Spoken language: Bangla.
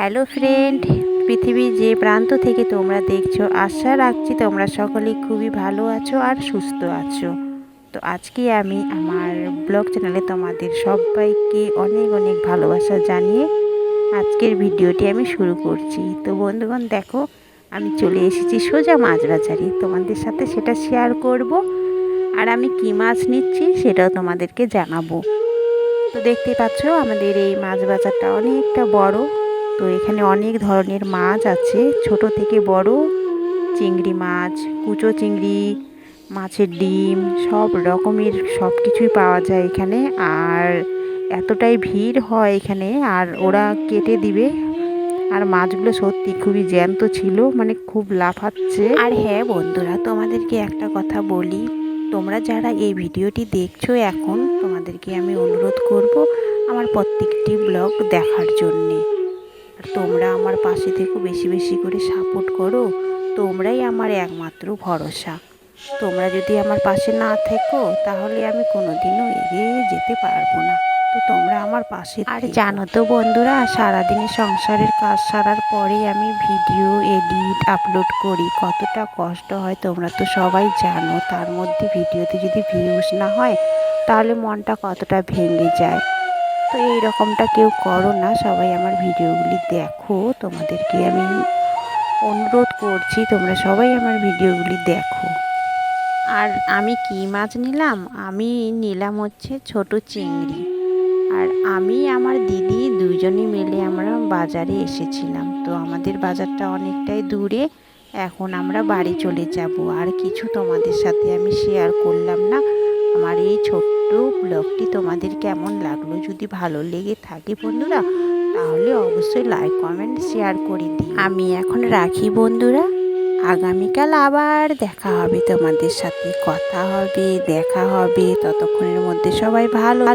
হ্যালো ফ্রেন্ড, পৃথিবীর যে প্রান্ত থেকে তোমরা দেখছ, আশা রাখছি তোমরা সকলে খুবই ভালো আছো আর সুস্থ আছো। তো আজকে আমি আমার ব্লগ চ্যানেলে তোমাদের সবাইকে অনেক অনেক ভালোবাসা জানিয়ে আজকের ভিডিওটি আমি শুরু করছি। তো বন্ধুগণ, দেখো, আমি চলে এসেছি সোজা মাছ বাজারে। তোমাদের সাথে সেটা শেয়ার করব আর আমি কী মাছ নিচ্ছি সেটাও তোমাদেরকে জানাব। তো দেখতে পাচ্ছ, আমাদের এই মাছ বাজারটা অনেকটা বড়। তো এখানে অনেক ধরনের মাছ আছে, ছোট থেকে বড়, চিংড়ি মাছ, কুচো চিংড়ি, মাছের ডিম, সব রকমের সব কিছুই পাওয়া যায় এখানে। আর এতটাই ভিড় হয় এখানে, আর ওরা কেটে দিবে। আর মাছগুলো সত্যি খুবই জ্যান্ত ছিল মানে খুব লাফাচ্ছে। আর হ্যাঁ বন্ধুরা, তোমাদেরকে একটা কথা বলি। তোমরা যারা এই ভিডিওটি দেখছ এখন, তোমাদেরকে আমি অনুরোধ করব আমার প্রত্যেকটি ব্লগ দেখার জন্যে। আর তোমরা আমার পাশে থেকে বেশি বেশি করে সাপোর্ট করো। তোমরাই আমার একমাত্র ভরসা। তোমরা যদি আমার পাশে না থেকো তাহলে আমি কোনোদিনও এগিয়ে যেতে পারব না। তো তোমরা আমার পাশে আর জানো তো বন্ধুরা সারাদিনে সংসারের কাজ সারার পরে আমি ভিডিও এডিট আপলোড করি। কতটা কষ্ট হয় তোমরা তো সবাই জানো। তার মধ্যে ভিডিওতে যদি ভিউজ না হয় তাহলে মনটা কতটা ভেঙে যায়। তো এই রকমটা কেউ করো না। সবাই আমার ভিডিওগুলি দেখো। তোমাদেরকে আমি অনুরোধ করছি, তোমরা সবাই আমার ভিডিওগুলি দেখো। আর আমি কি মাছ নিলাম? আমি নিলাম হচ্ছে ছোট চিংড়ি। আর আমি আমার দিদি দুজনে মিলে আমরা বাজারে এসেছিলাম। তো আমাদের বাজারটা অনেকটাই দূরে। এখন আমরা বাড়ি চলে যাব। আর কিছু তোমাদের সাথে আমি শেয়ার করলাম না। আমার এই ছোট্ট ব্লগটি তোমাদের কেমন লাগল? যদি ভালো লেগে থাকে বন্ধুরা, তাহলে অবশ্যই লাইক কমেন্ট শেয়ার করে দিই আমি এখন রাখি বন্ধুরা। আগামীকাল আবার দেখা হবে তোমাদের সাথে। কথা হবে, দেখা হবে। ততক্ষণের মধ্যে সবাই ভালো